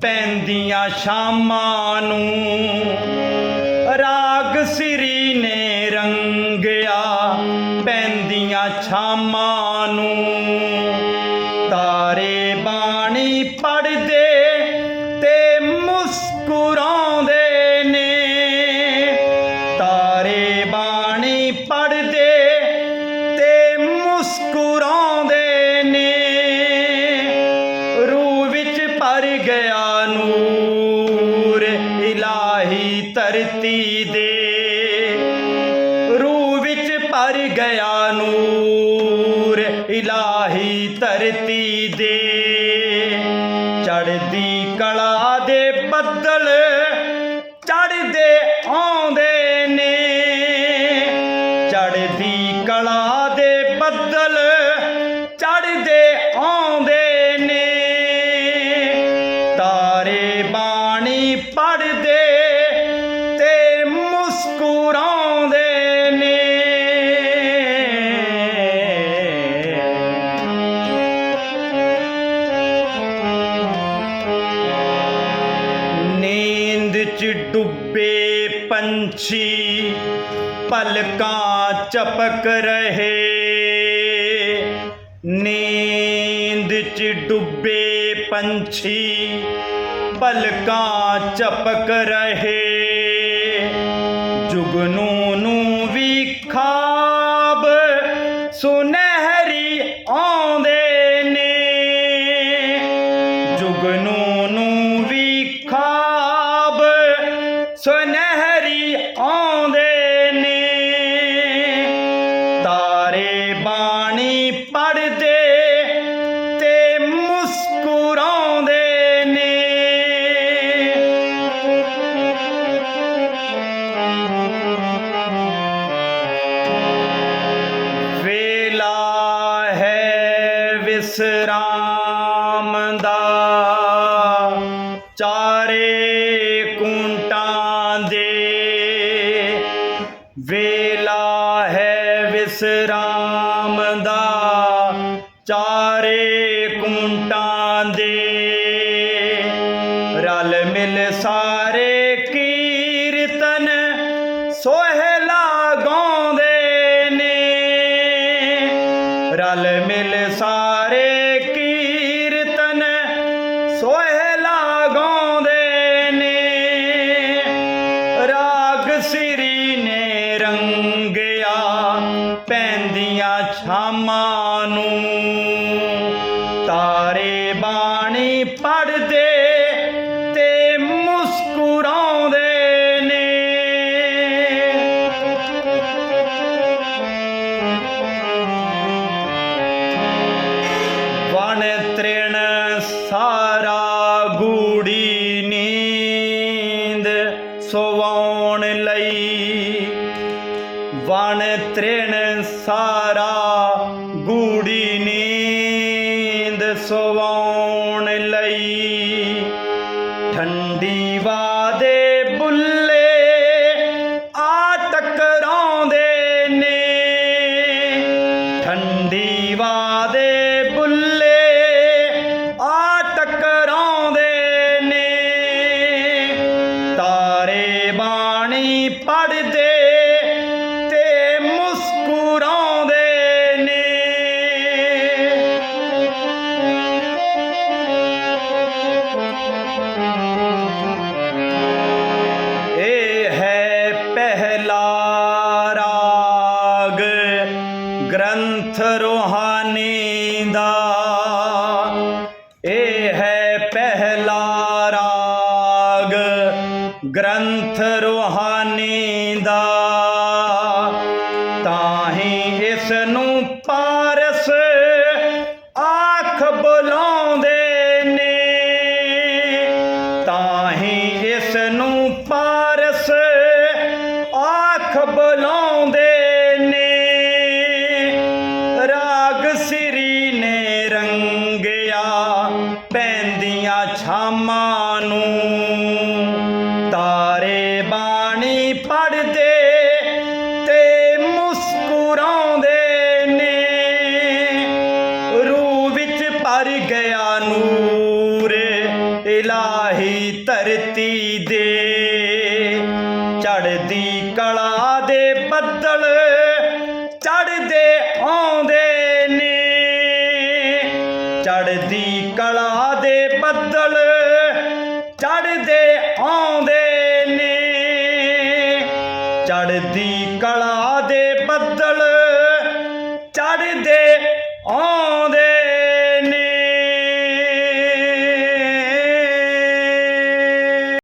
ਪੈਂਦੀਆਂ ਸ਼ਾਮਾਂ ਨੂੰ। ਰਾਗ ਸਿਰੀ ਨੇ ਰੰਗਿਆ ਪੈਂਦੀਆਂ ਛਾਮਾਂ ਨੂੰ। ਤਾਰੇ ਬਾਣੀ ਪੜਦੇ ਤੇ ਮੁਸਕਰਾਉਂਦੇ ਨੇ। ਤਾਰੇ ਬਾਣੀ ਇਲਾਹੀ ਧਰਤੀ ਦੇ। ਰੂਹ ਵਿੱਚ ਭਰ ਗਿਆ ਨੂਰ, ਇਲਾਹੀ ਧਰਤੀ ਦੇ। ਚੜਦੀ ਕਲਾ ਦੇ ਬੱਦਲ ਚੜਦੇ ਆਉਂਦੇ ਨੇ। ਚੜਦੀ ਕਲਾ ਦੇ ਬੱਦਲ ਨੀਂਦ ਡੁੱਬੇ ਪੰਛੀ ਪਲਕਾਂ ਚਪਕ ਰਹੇ। ਨੀਂਦ ਚ ਡੁੱਬੇ ਪੰਛੀ ਪਲਕਾਂ ਚਪਕ ਰਹੇ। ਜੁਗਨੂ ਸੁਨਹਿਰੀ ਆਉਂਦੇ ਨੇ। ਤਾਰੇ ਬਾਣੀ ਪੜਦੇ ਤੇ ਮੁਸਕਰਾਉਂਦੇ ਨੇ। ਵੇਲਾ ਹੈ ਵਿਸਰਾ ਵੇਲਾ ਹੈ ਵਿਸਰਾਮ ਦਾ, ਚਾਰੇ ਕੁੰਟਾਂ ਦੇ। ਰਲ ਮਿਲ ਸਾਰੇ ਕੀਰਤਨ ਸੋਹਿਲਾ ਗਾਉਂਦੇ ਨੇ। ਰਲ ਮਿਲ ਸਾਰੇ ਪੈਂਦੀਆਂ ਛਾਮਾਂ ਨੂੰ। ਸਾਰਾ ਗ੍ਰੰਥ ਰੋਹਾਨੀ ਦਾ। ਇਹ ਹੈ ਪਹਿਲਾ ਰਾਗ ਗ੍ਰੰਥ ਰੋਹਾਨੀ ਦਾ। ਪੜਦੇ ਤੇ ਮੁਸਕਰਾਉਂਦੇ ਨੇ। ਰੂਹ ਵਿੱਚ ਭਰ ਗਿਆ ਨੂਰ, ਇਲਾਹੀ ਧਰਤੀ ਦੇ। ਚੜਦੀ ਕਲਾ ਦੇ ਬੱਦਲ ਚੜਦੇ ਆਉਂਦੇ ਨੇ। ਚੜਦੀ ਕਲਾ ਦੇ ਬੱਦਲ ਚੜਦੇ ਆਉਂਦੇ ਚੜਦੀ